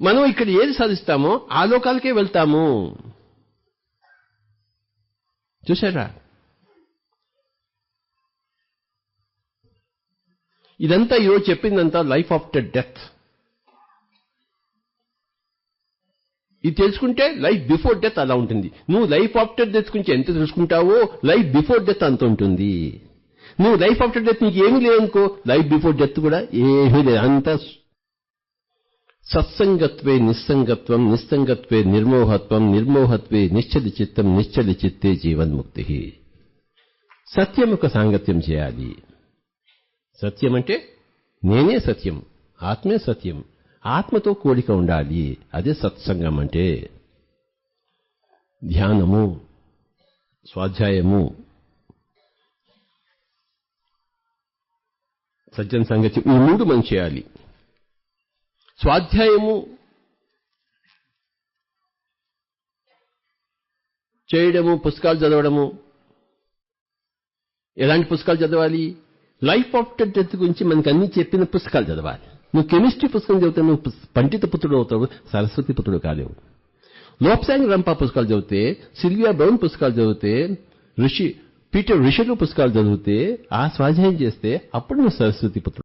మనం ఇక్కడ ఏది సాధిస్తామో ఆ లోకాలకే వెళ్తాము. చూసారా ఇదంతా ఈరోజు చెప్పిందంతా లైఫ్ ఆఫ్టర్ డెత్. ఇది తెలుసుకుంటే లైఫ్ బిఫోర్ డెత్ అలా ఉంటుంది. నువ్వు లైఫ్ ఆఫ్టర్ డెత్ గురించి ఎంత తెలుసుకుంటావో లైఫ్ బిఫోర్ డెత్ అంత ఉంటుంది. నువ్వు లైఫ్ ఆఫ్టర్ డెత్ నీకు ఏమీ లేదనుకో లైఫ్ బిఫోర్ డెత్ కూడా ఏమీ లేదు. అంత సత్సంగత్వే నిస్సంగత్వం నిస్సంగత్వే నిర్మోహత్వం నిర్మోహత్వే నిశ్చలి చిత్తం నిశ్చలి చిత్తే జీవన్ముక్తి. సత్యం యొక్క సాంగత్యం చేయాలి. సత్యం అంటే నేనే సత్యం ఆత్మే సత్యం ఆత్మతో కోడిక ఉండాలి. అదే సత్సంగం అంటే ధ్యానము స్వాధ్యాయము సజ్జన సంగతి ఈ మూడు మనం చేయాలి. స్వాధ్యాయము చేయడము పుస్తకాలు చదవడము. ఎలాంటి పుస్తకాలు చదవాలి? లైఫ్ ఆఫ్టర్ డెత్ గురించి మనకు అన్ని చెప్పిన పుస్తకాలు చదవాలి. నువ్వు కెమిస్ట్రీ పుస్తకం చదివితే నువ్వు పండిత పుత్రుడు అవుతావు సరస్వతి పుత్రుడు కాలేవు. లోప్సాంగ్ రంపా పుస్తకాలు చదివితే సిల్వియా బ్రౌన్ పుస్తకాలు చదివితే ఋషి పీటర్ ఋషులు పుస్తకాలు చదివితే ఆ స్వాధ్యాయం చేస్తే అప్పుడు నువ్వు సరస్వతి పుత్రుడు.